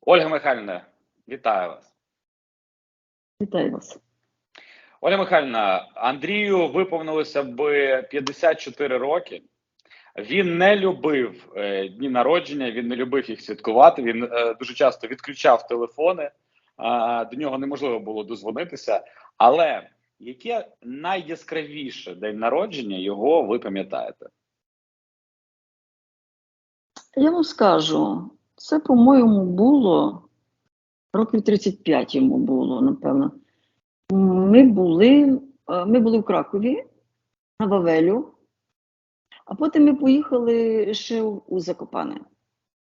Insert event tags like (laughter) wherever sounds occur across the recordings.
Ольга Михайлівна, вітаю вас. Вітаю вас. Ольга Михайлівна, Андрію виповнилося б 54 роки. Він не любив е, дні народження, він не любив їх святкувати. Він е, дуже часто відключав телефони, а, до нього неможливо було дозвонитися. Але яке найяскравіше день народження його ви пам'ятаєте? Я вам скажу, це, по-моєму, було років 35 йому було, напевно. Ми були, е, ми були в Кракові на Вавелю, а потім ми поїхали ще у Закопане.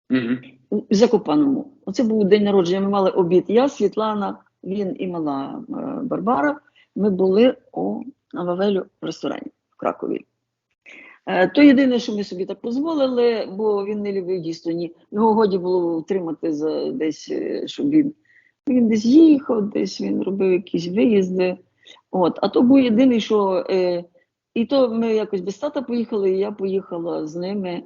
Угу. У Закопаному. Оце був день народження. Ми мали обід. Я, Світлана, він і мала е, Барбара. Ми були у, на Вавелю в ресторані в Кракові. Е, То єдине, що ми собі так дозволили, бо він не любив дійсно ні. Його годі було втримати за десь, е, щоб він, він десь їхав, десь він робив якісь виїзди. От. А то був єдиний, що е, і то ми якось без тата поїхали, і я поїхала з ними.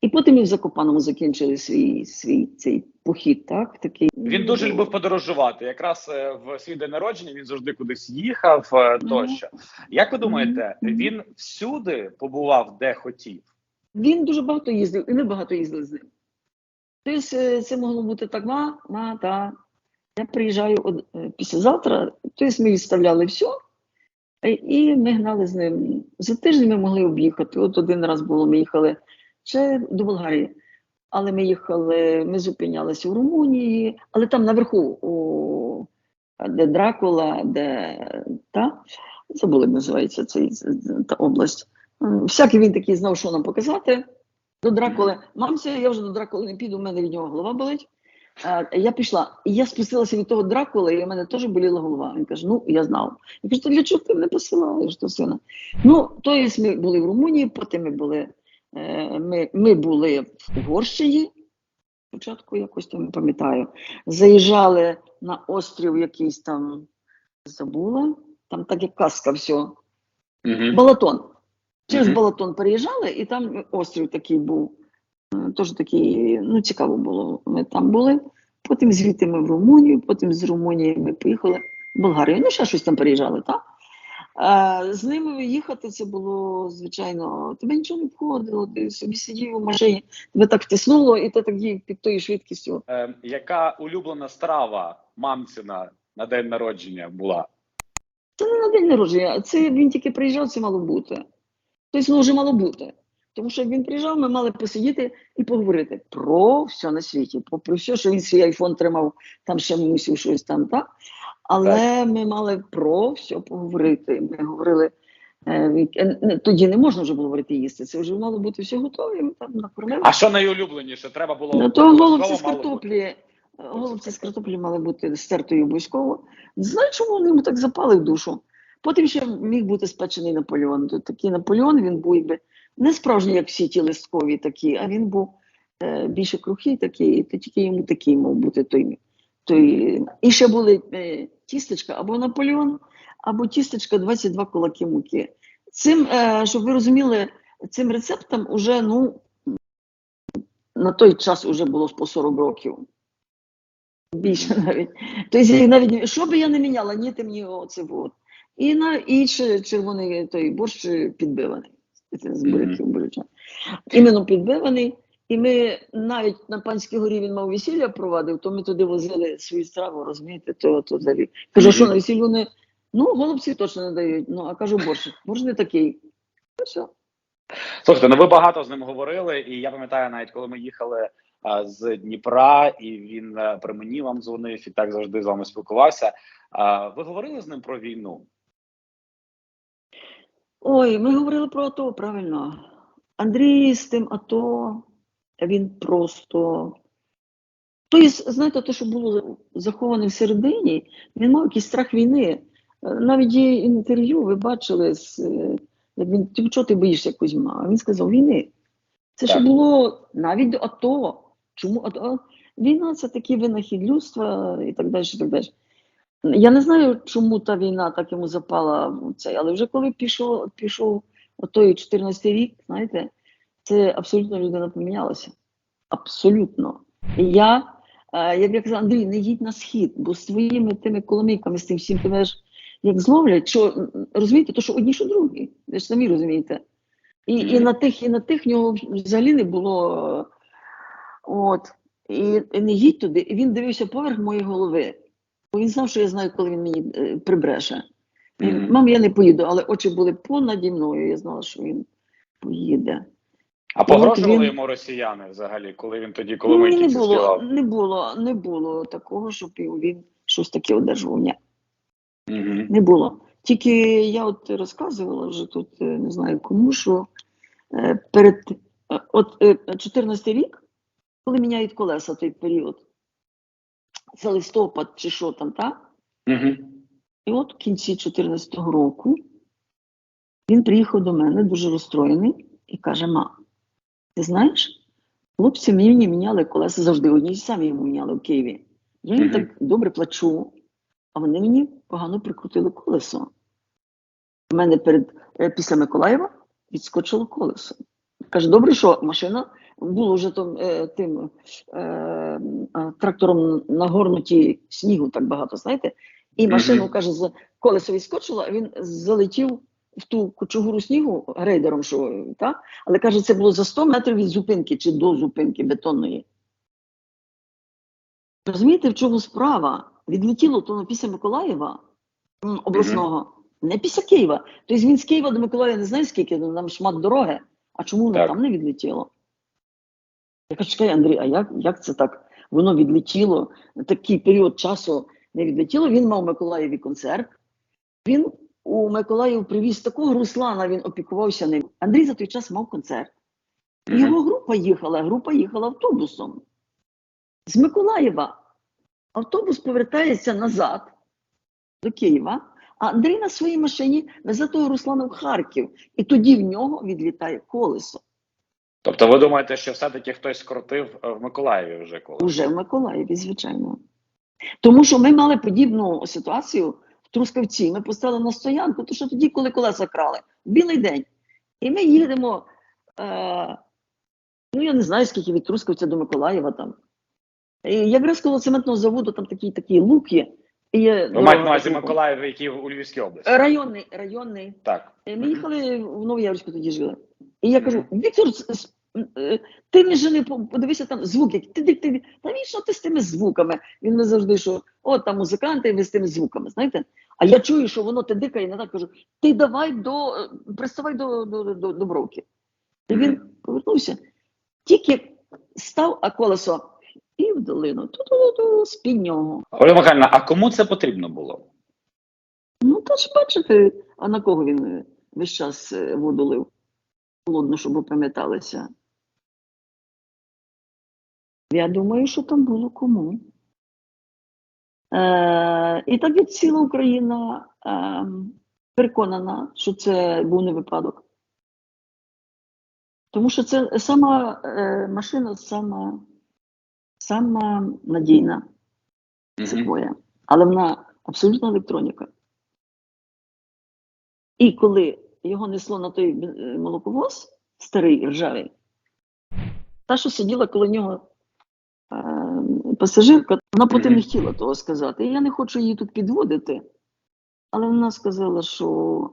І потім ми в Закопаному закінчили свій, свій цей похід, так? Такий. Він дуже любив подорожувати. Якраз е, в свій день народження він завжди кудись їхав е, тощо. Як ви думаєте, він всюди побував, де хотів? Він дуже багато їздив, і ми багато їздили з ним. Тобто е, це могло бути так, ма, ма, та. Я приїжджаю од- післязавтра, тобто ми відставляли все, і ми гнали з ним. За тиждень ми могли об'їхати. От один раз було, ми їхали ще до Болгарії. Але ми їхали, ми зупинялися в Румунії, але там наверху, у, де Дракула, де та, забули, як називається цей, та область. Всякий він такий знав, що нам показати. До Дракули. Мамся, я вже до Дракули не піду, у мене від нього голова болить. Я пішла, і я спустилася від того Дракули, і у мене теж боліла голова. Він каже: ну, я знав. Я кажу, то для чого ти мене посилаєш до сина? Ну, то є, ми були в Румунії, потім ми були, е, ми, ми були в Угорщині. Спочатку якось там не пам'ятаю. Заїжджали на острів якийсь там, забула, там так як казка все. Угу. Балатон. Через Мгм. Балатон переїжджали, і там острів такий був. Е, Теж такий, ну, цікаво було. Ми там були. Потім звідти ми в Румунію, потім з Румунії ми поїхали в Болгарію. Ну, ще щось там переїжджали, так? З ними їхати це було, звичайно, тебе нічого не входило, ти собі сидів у машині, тебе так втиснуло, і ти так їв під тою швидкістю. Е, яка улюблена страва мамцина на день народження була? Це не на день народження, це він тільки приїжджав, це мало бути. Тобто, ну, вже мало бути. Тому що як він приїжджав, ми мали посидіти і поговорити про все на світі, про, про все, що він свій айфон тримав, там ще мусив щось там, так? Але ми мали про все поговорити. Ми говорили. е, е, Тоді не можна вже було говорити їсти. Це вже мало бути все готове. Ми там накормили. А що найулюбленіше? Треба було Ну, то обов'язково голубці з картоплі. е, Голубці з картоплі мали бути стертою обов'язково. Не знаю, чому вони йому так запали в душу. Потім ще міг бути спечений Наполеон. Тут такий Наполеон він був якби не справжній, як всі ті листкові такі, а він був е, більше крухий такий, то тільки йому такий мав бути той. Той. І ще були е, тістечка або Наполеон, або тістечка 22 кулаки муки. Цим, е, щоб ви розуміли, цим рецептом уже, ну, на той час вже було по 40 років. Більше навіть. Тобто навіть що би я не міняла, ні, ти мені оце от. І на і червоний той борщ підбиваний. Це з буряків буряча. Іменно підбиваний. І ми навіть на панській горі він мав весілля провадив, то ми туди возили свою страву, розумієте, то, то взагалі. Кажу, що на весіллю не. Ну, голубці точно не дають. Ну, а кажу, борщ. Борщ не такий. Ну, все. Слухайте, ну ви багато з ним говорили, і я пам'ятаю, навіть коли ми їхали а, з Дніпра, і він а, при мені вам дзвонив і так завжди з вами спілкувався. А, ви говорили з ним про війну? Ой, ми говорили про АТО, правильно. Андрій з тим АТО, він просто. Тобто, знаєте, те, що було заховане всередині, він мав якийсь страх війни. Е, Навіть є інтерв'ю, ви бачили, з, е, як він, чого ти боїшся Кузьма? А він сказав, війни. Це ще було навіть до АТО. Чому АТО? Війна це такий винахід людства і так далі. І так далі. Я не знаю, чому та війна так йому запала в цей, але вже коли пішов, пішов отой 14 рік, знаєте, це абсолютно людина помінялася. Абсолютно. І я, е, я б казала, Андрій, не їдь на схід, бо з твоїми тими коломийками, з тим всім тебе ж як зловлять, що розумієте, то що одні, що другі. Ви ж самі розумієте. І, і на тих, і на тих нього взагалі не було. От. І, і не їдь туди. І він дивився поверх моєї голови. Бо він знав, що я знаю, коли він мені е, прибреше. Він. Мам, я не поїду, але очі були понаді мною. Я знала, що він поїде. А погрожували він- йому росіяни взагалі, коли він тоді, коли ми не було, співав? не було, не було такого, щоб він щось таке одержував. Ні, Угу. не було. Тільки я от розказувала вже тут, е, не знаю кому, що е, перед е, от е, 14 рік, коли міняють колеса той період, це листопад чи що там, так? Угу. І от в кінці 14-го року він приїхав до мене дуже розстроєний і каже: Ма, ти знаєш, хлопці мені міняли колеса завжди, одні й самі йому міняли в Києві. Я їм так добре плачу, а вони мені погано прикрутили колесо. У мене перед, е, після Миколаєва відскочило колесо. Каже, добре, що машина було вже там, е, тим е, трактором нагорнуті снігу так багато, знаєте, і машину, каже, з колесо відскочило, а він залетів в ту кучугуру снігу рейдером, що, та? але каже, це було за 100 метрів від зупинки чи до зупинки бетонної. Розумієте, в чому справа? Відлетіло то після Миколаєва обласного, не після Києва. Тобто він з Києва до Миколаєва не знає, скільки ну, там шмат дороги, а чому воно Так. там не відлетіло? Я кажу, чекай, Андрій, а як, як це так? Воно відлетіло такий період часу не відлетіло. Він мав в Миколаєві концерт. Він у Миколаїв привіз такого Руслана, він опікувався ним. Андрій за той час мав концерт. Його група їхала, група їхала автобусом. З Миколаєва автобус повертається назад до Києва, а Андрій на своїй машині везе того Руслана в Харків. І тоді в нього відлітає колесо. Тобто ви думаєте, що все-таки хтось скрутив е, в Миколаєві вже коли? Уже в Миколаєві, звичайно. Тому що ми мали подібну ситуацію Трускавці. Ми поставили на стоянку, то що тоді, коли колеса крали, в білий день. І ми їдемо, е, ну я не знаю, скільки від Трускавця до Миколаєва там. І якраз коло цементного заводу там такий такий лук є. І маєте на дорога увазі. Миколаїв, який у Львівській області? Районний, районний. Так. Е, Ми їхали в Новояврську тоді жили. І я кажу: Віктор, е, ти не жени, подивися там звуки. Ти, ти, ти, та вічно ти з тими звуками. Він не завжди, що от там музиканти, ви з тими звуками, знаєте? А я чую, що воно ти дикає, не так кажу, ти давай до, е, приставай до, до, до, до бровки. І він повернувся, тільки став, а колесо і в долину, ту-ту-ту, з-під нього. Оля Михайлівна, а кому це потрібно було? Ну, то ж бачите, а на кого він е, весь час е, воду лив? Холодно, щоб опам'яталися. Я думаю, що там було кому. Е, і так як ціла Україна е, переконана, що це був не випадок. Тому що це сама е, машина, сама, сама надійна секвоя, але вона абсолютна електроніка. І коли його несло на той е, молоковоз, старий ржавий, та, що сиділа коло нього пасажирка, вона потім не хотіла того сказати. Я не хочу її тут підводити, але вона сказала, що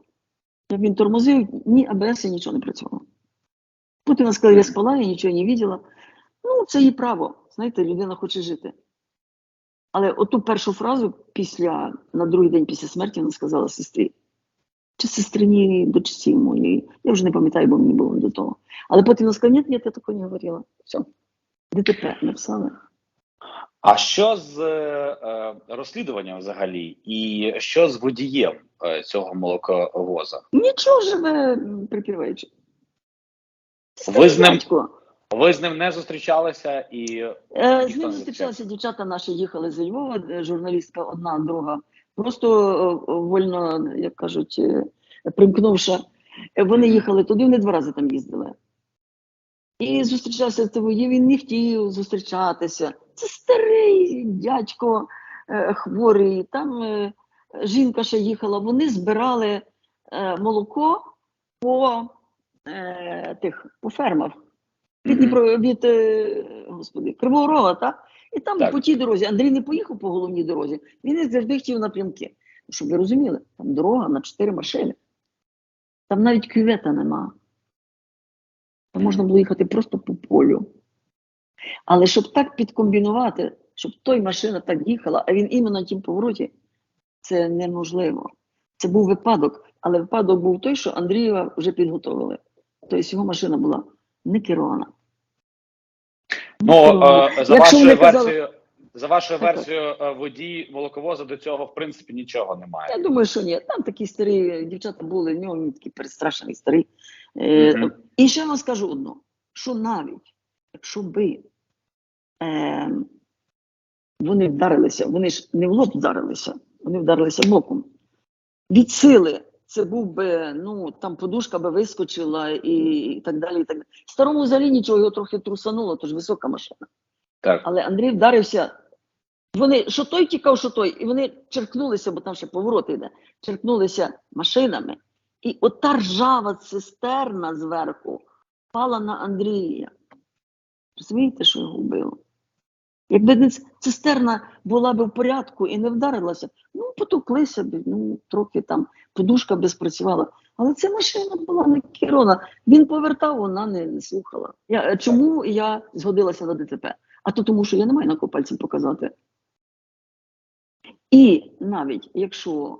як він тормозив, ні АБС і нічого не працювало. Потім вона сказала, я спала, я нічого не бачила. Ну, це її право. Знаєте, людина хоче жити. Але оту першу фразу після, на другий день після смерті вона сказала сестрі. Чи сестрині дочці моєї. Я вже не пам'ятаю, бо мені було до того. Але потім вона сказала, ні, ні, я такого не говорила. Все. ДТП написали. А що з е, розслідуванням взагалі? І що з водієм е, цього молоковоза? Нічого живе м, припіваючи. Ви з ним- Ви з ним не зустрічалися і Е, з ним зустрічалися дівчата наші, їхали зі Львова, журналістка одна, друга. Просто е, вольно, як кажуть, е, примкнувши. Вони їхали туди, вони два рази там їздили. І зустрічався з тобою, він не хотів зустрічатися. Це старий дядько е, хворий, там е, жінка ще їхала. Вони збирали е, молоко по, е, тих, по фермах. Від, Дніпро, від е, господи, Кривого Рога, так? І там Так. по тій дорозі Андрій не поїхав по головній дорозі, він не завжди хотів напрямки. Щоб ви розуміли, там дорога на чотири машини. Там навіть кювета нема. Можна було їхати просто по полю. Але щоб так підкомбінувати, щоб той машина так їхала, а він іменно на тім повороті, це неможливо. Це був випадок, але випадок був той, що Андрієва вже підготовили. Тобто його машина була не керована. Ну, керована. е, за Якщо вашою казали- версією, за вашою версією, е, водій молоковоза до цього в принципі нічого немає. Я думаю, що ні. Там такі старі дівчата були, в нього він такий перестрашений старий. Е. І ще вам скажу одно: що навіть якщо би е, вони вдарилися, вони ж не в лоб вдарилися, вони вдарилися боком. Від сили це був би, ну там подушка би вискочила і, і так далі. І так далі. Старому взагалі нічого його трохи трусануло, тож висока машина. Так. Але Андрій вдарився. Вони що той тікав, що той, і вони черкнулися, бо там ще поворот йде, черкнулися машинами. І ота ржава цистерна зверху впала на Андрія. Розумієте, що його вбило? Якби цистерна була б в порядку і не вдарилася, ну потоклися б, ну трохи там подушка би спрацювала. Але ця машина була не керована. Він повертав, вона не, не слухала. Я, е, чому я згодилася на ДТП? А то тому, що я не маю на кого пальцем показати. І навіть якщо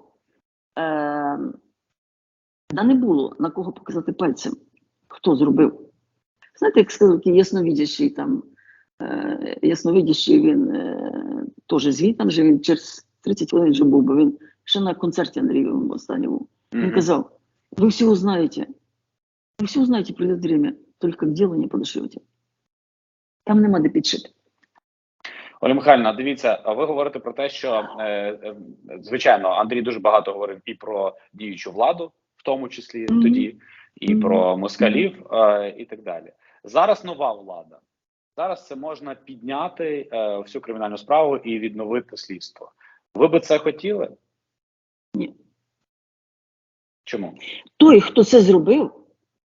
е, да не було на кого показати пальцем, хто зробив. Знаєте, як сказав такий ясновидящий там, е, ясновидящий він е, теж звітом же він через 30 хвилин вже був, бо він ще на концерті Андрієвому останньому. Він казав, вы все узнаете. Вы все узнаете, придет время, только к делу не подошьете. Там нема де підшити. Оля Михайлівна, дивіться, а ви говорите про те, що е, е, звичайно Андрій дуже багато говорив і про діючу владу, в тому числі тоді, і про москалів, е, і так далі. Зараз нова влада. Зараз це можна підняти е, всю кримінальну справу і відновити слідство. Ви би це хотіли? Ні. Чому? Той, хто це зробив,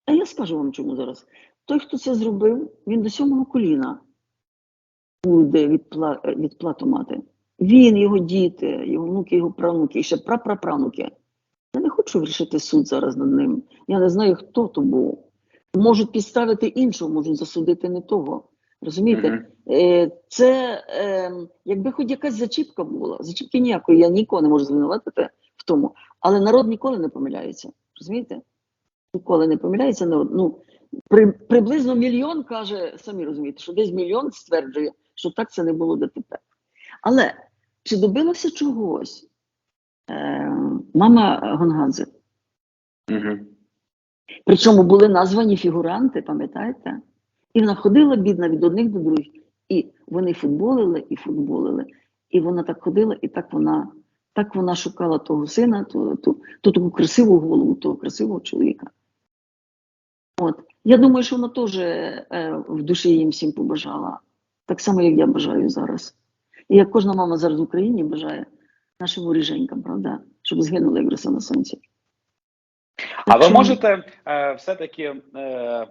а я скажу вам чому зараз. Той, хто це зробив, він до сьомого коліна буде відпла... відплату мати. Він, його діти, його внуки, його правнуки, і ще прапраправнуки. Хочу вирішити суд зараз над ним. Я не знаю, хто то був. Можуть підставити іншого, можуть засудити не того. Розумієте? Е, Це е, якби хоч якась зачіпка була, зачіпки ніякої, я нікого не можу звинуватити в тому. Але народ ніколи не помиляється. Розумієте? Ніколи не помиляється. народ. Ну, при, приблизно мільйон каже, самі розумієте, що десь мільйон стверджує, що так це не було ДТП. Але чи добилася чогось мама Гонгадзе? Мгм. Причому були названі фігуранти, пам'ятаєте? І вона ходила бідна від одних до других. І вони футболили і футболили. І вона так ходила, і так вона, так вона шукала того сина, ту, ту, ту таку красиву голову, того красивого чоловіка. От. Я думаю, що вона теж е, в душі їм всім побажала. Так само, як я бажаю зараз. І як кожна мама зараз в Україні бажає нашим воріженькам, правда, щоб згинули як роса на сонці. А Так ви можете е, все-таки е,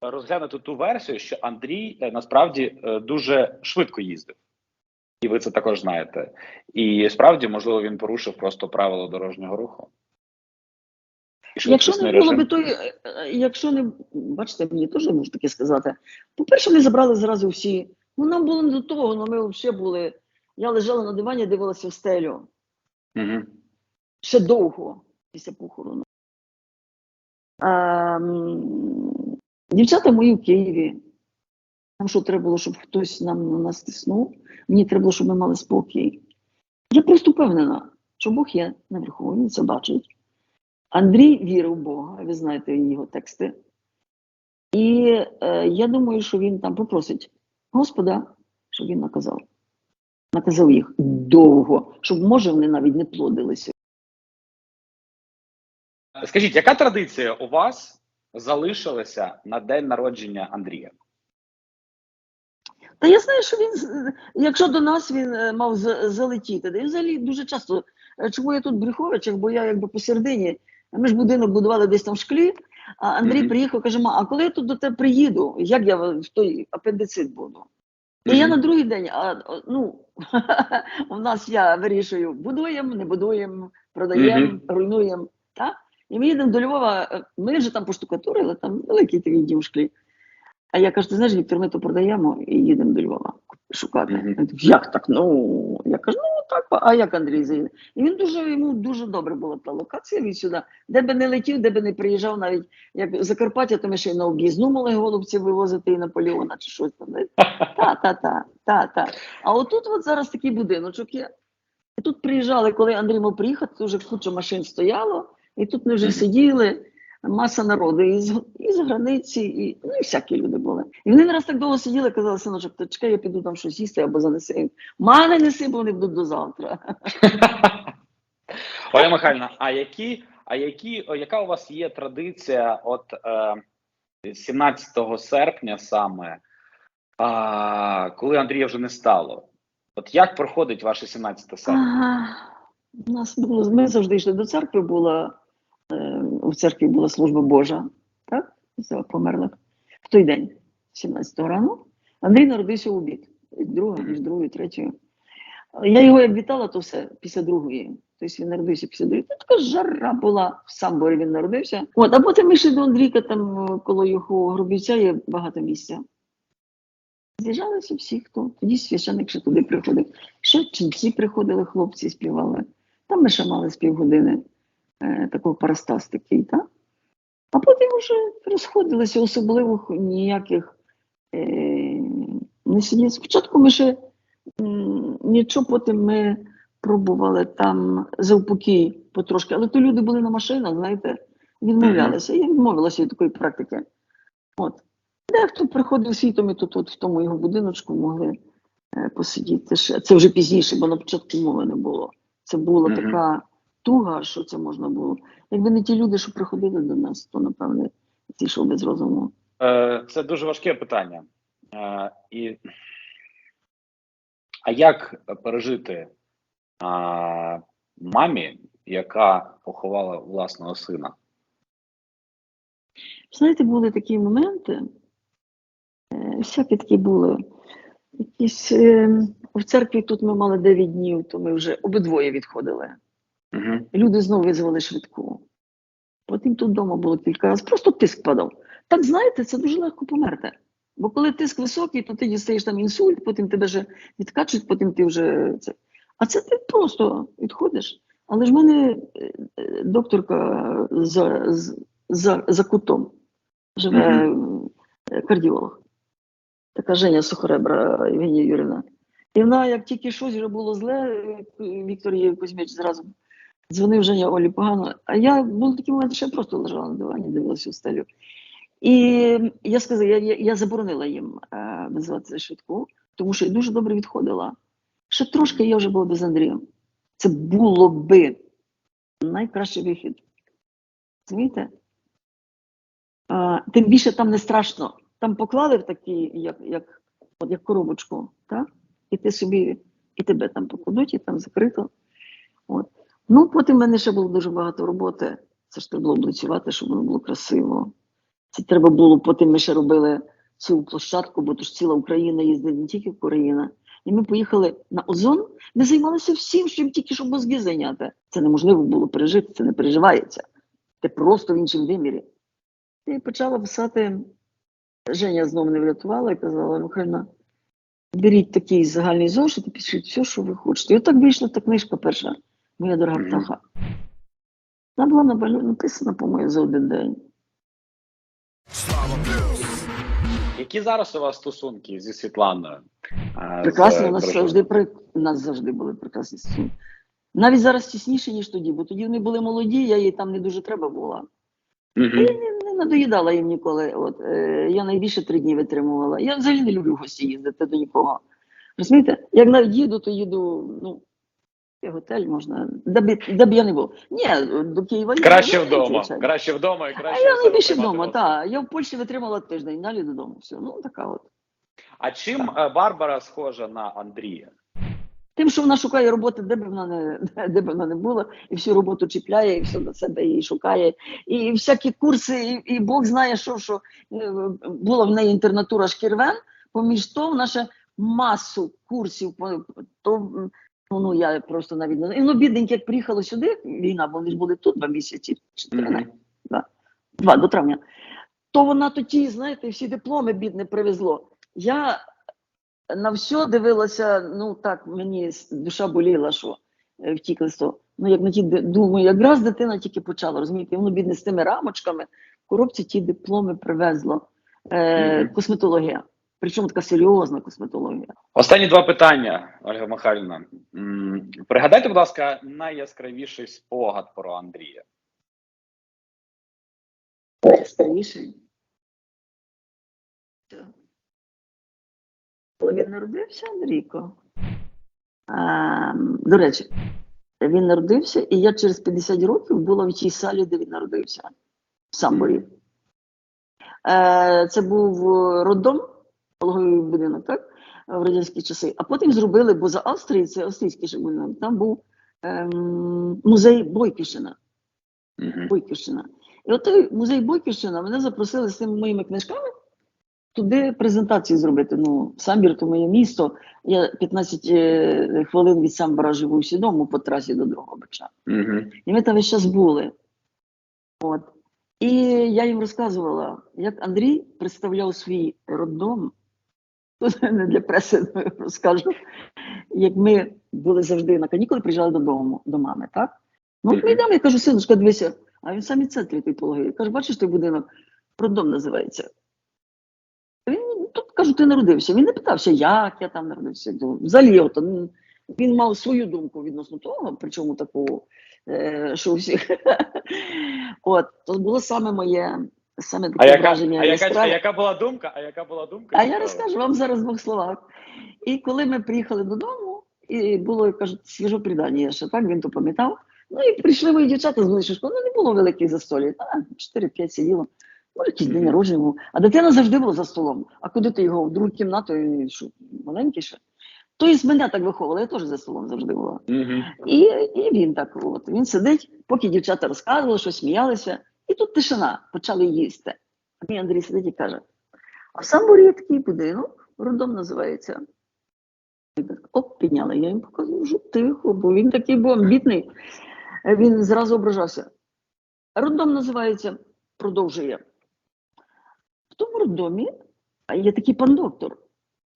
розглянути ту версію, що Андрій е, насправді е, дуже швидко їздив, і ви це також знаєте. І справді, можливо, він порушив просто правила дорожнього руху. Якщо не було режим. би той, е, якщо не бачите, мені теж можу таке сказати. По-перше, вони забрали зразу всі. Ну нам було не до того, ну ми взагалі були. Я лежала на дивані, дивилася в стелю Мгм. ще довго після похорону. Ем, дівчата мої в Києві. Нам що треба було, щоб хтось нам на нас тиснув. Мені треба було, щоб ми мали спокій. Я просто впевнена, що Бог є наверху, він це бачить. Андрій вірив в Бога, ви знаєте його тексти. І е, я думаю, що він там попросить Господа, щоб він наказав. Наказав їх довго, щоб, може, вони навіть не плодилися. Скажіть, яка традиція у вас залишилася на день народження Андрія? Та я знаю, що він, якщо до нас він е, мав залетіти, та й взагалі дуже часто, е, чому я тут в Брюховичах, бо я якби посередині, ми ж будинок будували десь там в шклі, а Андрій Мгм. приїхав, каже, ма, а коли я тут до тебе приїду, як я в той апендицит буду? І я на другий день, а, ну, (laughs) у нас я вирішую, будуємо, не будуємо, продаємо, Мгм. руйнуємо. Та? І ми їдемо до Львова, е, ми вже там поштукатурили, там великий такий дім в шклі. А я кажу, ти знаєш, Віктор, ми то продаємо і їдемо до Львова шукати. Він такий, Як так? Ну, я кажу, ну так, а як Андрій заїде? І він дуже, йому дуже добре була та локація від сюди. Де би не летів, де би не приїжджав, навіть як Закарпаття, то ми ще й на об'їзну могли голубці вивозити і Наполеона чи щось там. (laughs) Та, та, та, та, та. А отут от зараз такий будиночок є. І тут приїжджали, коли Андрій мав приїхати, то вже куча машин стояло, і тут ми вже сиділи, маса народу із, із границі, і, ну, і всякі люди були. І вони не раз так довго сиділи, казали, синочок, ти чекай, я піду там щось їсти або занеси. Мани неси, бо вони будуть до завтра. (laughs) Оля Михайлівна, а які, а які, яка у вас є традиція от е, 17 серпня саме, а, коли Андрія вже не стало? От як проходить ваше 17 серпня? Ага. У нас було, ми завжди йшли до церкви, була, е, в церкві була служба Божа, так? За померлих. В той день, 17 рано, Андрій народився у обід. Друга, між другою, третьою. Я його як вітала, то все, після другої. Тобто він народився після другої. Та така жара була, в Самборі він народився. От, а потім ми йшли до Андрійка, там коло його гробівця є багато місця. З'їжджалися всі, хто. Тоді священик ще туди приходив. Ще ченці приходили, хлопці співали. Там ми ще мали з півгодини такого парастас такий, так? А потім вже розходилися, особливо ніяких е, не сиділи. Спочатку ми ще м, нічого, потім ми пробували там завпокій потрошки, але то люди були на машинах, знаєте, відмовлялися. Я відмовилася від такої практики. От. Дехто приходив світом і тут от в тому його будиночку могли е, посидіти. Це вже пізніше, бо на початку мови не було. Це була Мгм. така туга, що це можна було. Якби не ті люди, що приходили до нас, то напевне зійшов без розуму. Е, Це дуже важке питання. Е, І... А як пережити а, мамі, яка поховала власного сина? Знаєте, були такі моменти, е, всякі такі були. Якісь е, в церкві тут ми мали 9 днів, то ми вже обидвоє відходили. Угу. Люди знову визвали швидку. Потім тут вдома було кілька разів, просто тиск падав. Так знаєте, це дуже легко померти. Бо коли тиск високий, то ти дістаєш там інсульт, потім тебе вже відкачують, потім ти вже це. А це ти просто відходиш. Але ж в мене е, е, докторка за, за, за кутом живе е, кардіолог. Така Женя Сухоребра Євгенія Юрівна. І вона, як тільки щось вже було зле, Віктор Кузьмич зразу дзвонив Женя Олі погано. А я був такий момент, що я просто лежала на дивані, дивилася в стелю. І я сказала, я, я, я заборонила їм е, визвати швидку, тому що я дуже добре відходила. Ще трошки я вже була без Андрія. Це було би найкращий вихід. Розумієте? А, тим більше там не страшно. Там поклали в такі, як, як, от як коробочку, так? і ти собі, і тебе там покладуть, і там закрито. От. Ну, потім в мене ще було дуже багато роботи. Це ж треба було облицювати, щоб воно було красиво. Це треба було, потім ми ще робили цю площадку, бо то ж ціла Україна їздить, не тільки Україна. І ми поїхали на Озон, ми займалися всім, щоб тільки щоб мозги зайняти. Це неможливо було пережити, це не переживається. Ти просто в іншому вимірі. І почала писати. Женя знову не врятувала і казала, Михайлівна, беріть такий загальний зошит і пишіть все, що ви хочете. І отак вийшла та книжка перша, моя дорога птаха. Вона була написана, по-моєму, за один день. Які зараз у вас стосунки зі Світланою? Е, Прекрасно, у нас завжди при у нас завжди були прекрасні стосунки. Навіть зараз тісніше, ніж тоді, бо тоді вони були молоді, я їй там не дуже треба була. Мгм. Я не, не надоїдала їм ніколи. От, е, я найбільше три дні витримувала. Я взагалі не люблю в гості їздити до нікого. Розумієте? Як навіть їду, то їду, ну, готель можна, де б, я не був. Ні, до Києва я Краще вдома. Краще вдома і А краще. я в себе найбільше вдома, так. Я в Польщі витримала тиждень, далі додому. Все, ну така от. А чим е, Барбара схожа на Андрія? Тим, що вона шукає роботи, де б вона не (laughs) де б вона не була, і всю роботу чіпляє, і все на себе її шукає. І всякі курси, і, і Бог знає, що, що е, була в неї інтернатура шкірвен. Поміж то вона ще масу курсів. по- То, ну, ну, я просто навіть не знаю. І воно як приїхало сюди, війна, бо вони ж були тут два місяці, чотири, Мгм. два до травня. То вона тоді, знаєте, всі дипломи бідне привезло. Я на все дивилася, ну так, мені душа боліла, що е, втікли з того. Ну, як на ті, думаю, якраз дитина тільки почала, розумієте, воно бідне з тими рамочками, в коробці ті дипломи привезло. Е, Мгм. Косметологія. Причому така серйозна косметологія. Останні два питання, Ольга Михайлівна. Пригадайте, будь ласка, найяскравіший спогад про Андрія. Старіший. Коли він народився, Андрійко. А, до речі, він народився, і я через 50 років була в тій салі, де він народився, в Самборі. Е, це був е, роддом, пологовий будинок, так? В радянські часи. А потім зробили, бо за Австрії, це австрійський ще будинок, там був ем, музей Бойківщина. Бойківщина. І от той музей Бойківщина мене запросили з цими моїми книжками туди презентацію зробити. Ну, Самбір то моє місто. Я 15 е, хвилин від Самбора живу всі дому по трасі до Дрогобича. Мгм. І ми там весь час були. От. І я їм розказувала, як Андрій представляв свій роддом. Тут не для преси розкажу. Як ми були завжди на канікули, приїжджали додому, до мами, так? Ну, от ми йдемо, я кажу, синочка, дивися, а він сам і центрі той пологи. Каже, бачиш той будинок, роддом називається. Він тут кажу, ти народився. Він не питався, як я там народився. Ну, Взагалі, от, ну, він мав свою думку відносно того, причому таку, е, що у всіх. (laughs) От, то було саме моє, саме А таке яка, а, яка, а яка була думка? А яка була думка? А я розкажу вам зараз в двох словах. І коли ми приїхали додому, і було, як кажуть, свіжо придання ще, так, він то пам'ятав. Ну і прийшли мої дівчата з школи, ну не було великих застолів, та 4-5 сиділо. Може, якийсь день народження був. А дитина завжди була за столом. А куди ти його? В другу кімнату, і що, маленький ще. То і з мене так виховували, я теж за столом завжди була. Мгм. І, і він так от. Він сидить, поки дівчата розказували, що сміялися, і тут тишина, почали їсти. А мій Андрій сидить і каже: а в Самборі є такий будинок, роддом називається. Оп, підняли. Я їм показую, що тихо, бо він такий був амбітний. Він зразу ображався. Роддом називається, продовжує. В тому роддомі є такий пан доктор.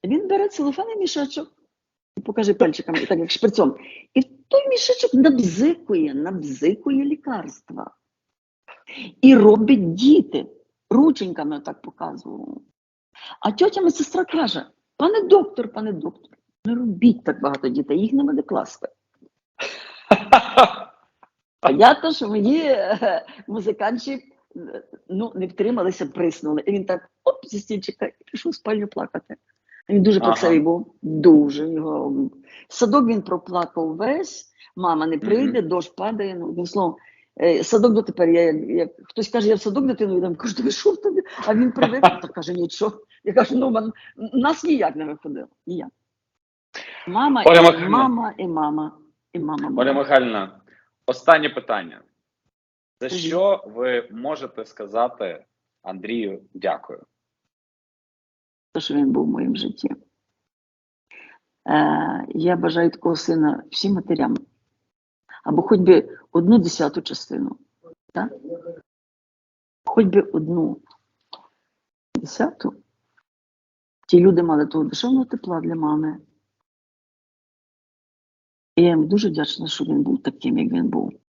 Він бере целофанний мішечок і покаже пальчиками, так як шприцом. І в той мішечок набзикує, набзикує лікарства. І робить діти. Рученьками так показував. А тьотя медсестра каже: пане доктор, пане доктор, не робіть так багато дітей, їх нема де класти. (laughs) То, що мої е, музиканчі ну, не втрималися, приснули. І він так оп, зі стільчика і пішов в спальню плакати. Він дуже Ага. плаксивий був, дуже його. Садок він проплакав весь, мама не прийде, дощ падає. Ну, одним словом, садок дотепер, я, як, хтось каже, я в садок дитину віддам, кажу, ти що в тобі? А він привик, та каже, нічого. Я кажу, ну man, нас ніяк не виходило. Ніяк. Мама, Оля і, Михайлівна. мама і мама. І мама. Оля. Михайлівна, останнє питання. За Мгм. що ви можете сказати Андрію дякую? те, що він був в моєму житті. Е, я бажаю такого сина всім матерям. Або хоч би одну десяту частину. Так? Хоч би одну десяту. Ті люди мали того душевного тепла для мами. І я йому дуже вдячна, що він був таким, як він був.